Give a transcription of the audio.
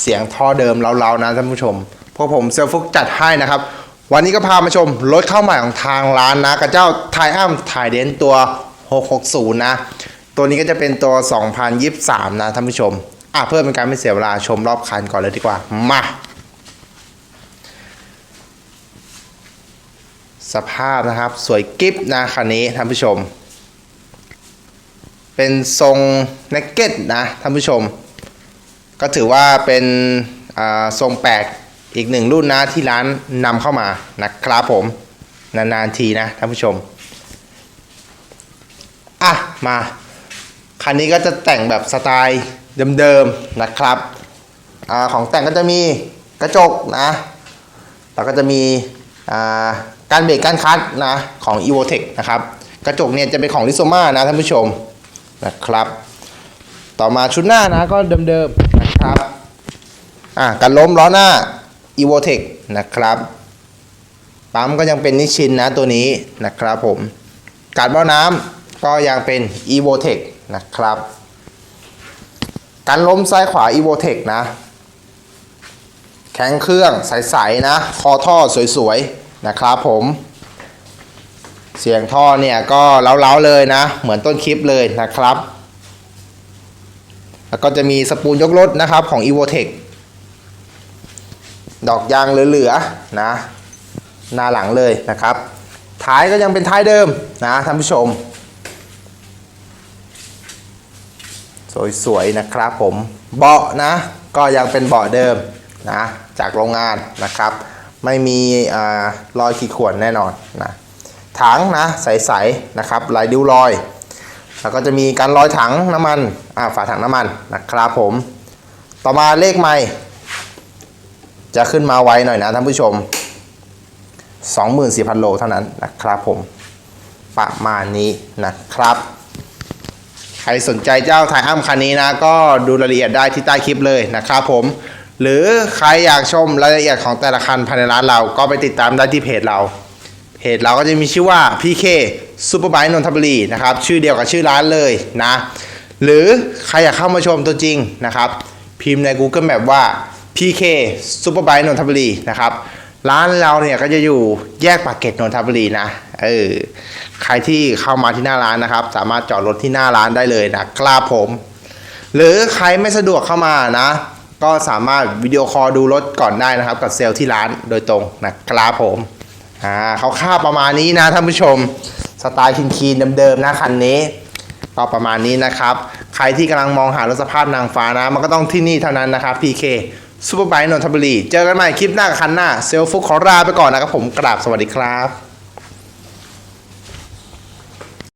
เสียงท่อเดิมเราๆนะท่านผู้ชมพวกผมเซลฟุกจัดให้นะครับ วันนี้ก็พามาชมรถเข้าใหม่ของทางร้านนะกับเจ้าไทอัมไทเดนตัว 660 นะ ตัวนี้ก็จะเป็นตัว 2023 นะท่านผู้ชมอะเพื่อเป็นการไม่เสียเวลาชมรอบคันก่อนเลยดีกว่า มาสภาพนะครับสวยกิฟนะคันนี้ท่านผู้ชม เป็นทรงเนกเก็ตนะท่านผู้ชม ก็ถือว่าเป็นทรงแปลกอีกหนึ่งรุ่นนะที่ร้านนำเข้ามานะครับผม นานๆทีนะท่านผู้ชม อะ มา คันนี้ก็จะแต่งแบบสไตล์เดิมๆนะครับอของแต่งก็จะมีกระจกนะ แล้วก็จะมีการเบรกการคัดนะของ e v o t e c นะครับ กระจกเนี่ยจะเป็นของลิโซมานะท่านผู้ชมนะครับ ต่อมาชุดหน้านะก็เดิมๆ นะครับอะกันล้มล้อหน้า e v o t e c นะครับปั๊มก็ยังเป็นนิชินนะตัวนี้นะครับผมการเบ้าน้ำก็ยังเป็น e v o t e c นะครับการล้มซ้ายขวา e v o t e c นะ แข็งเครื่องใสๆนะ คอท่อสวยๆนะครับผมเสียงท่อเนี่ยก็เล้าๆเลยนะ เหมือนต้นคลิปเลยนะครับ แล้วก็จะมีสปูลยกรถนะครับของ e v o t e c ดอกยางเหลือๆนะหน้าหลังเลยนะครับ ท้ายก็ยังเป็นท้ายเดิมนะท่านผู้ชม สวยๆนะครับผมเบาะนะก็ยังเป็นเบาะเดิมนะจากโรงงานนะครับ ไม่มีอรอยขีดข่วนแน่นอนนะถังนะใสๆนะครับลายดิ้วรอย แล้วก็จะมีการลอยถังน้ำมันอ่าฝาถังน้ำมันนะครับผม ต่อมาเลขไม่ จะขึ้นมาไวหน่อยนะท่านผู้ชม 24,000 โลเท่านั้นนะครับผม ประมาณนี้นะครับ ใครสนใจเจ้าไทอัมคันนี้นะ ก็ดูรายละเอียดได้ที่ใต้คลิปเลยนะครับผมหรือใครอยากชมรายละเอียดของแต่ละคันภายในร้านเราก็ไปติดตามได้ที่เพจเรา เพจเราก็จะมีชื่อว่า PK Superbike นนทบุรีนะครับ ชื่อเดียวกับชื่อร้านเลยนะ หรือใครอยากเข้ามาชมตัวจริงนะครับ พิมพ์ใน Google Map ว่า PK Superbike นนทบุรีนะครับ ร้านเราเนี่ยก็จะอยู่แยกปากเกร็ดนนทบุรีนะ เออ ใครที่เข้ามาที่หน้าร้านนะครับ สามารถจอดรถที่หน้าร้านได้เลยนะครับผม หรือใครไม่สะดวกเข้ามานะ ก็สามารถวิดีโอคอลดูรถก่อนได้นะครับ กับเซลล์ที่ร้านโดยตรงนะครับผม อ่าเขาค่าประมาณนี้นะท่านผู้ชมสไตล์คีนๆเดิมๆนะคันนี้ก็ประมาณนี้นะครับ ใครที่กำลังมองหารถสภาพนางฟ้านะ มันก็ต้องที่นี่เท่านั้นนะครับ PK ซูเปอร์ไบค์นนทบุรี เจอกันใหม่คลิปหน้ากับคันหน้า เซลฟุกขอลาไปก่อนนะครับผมกราบสวัสดีครับ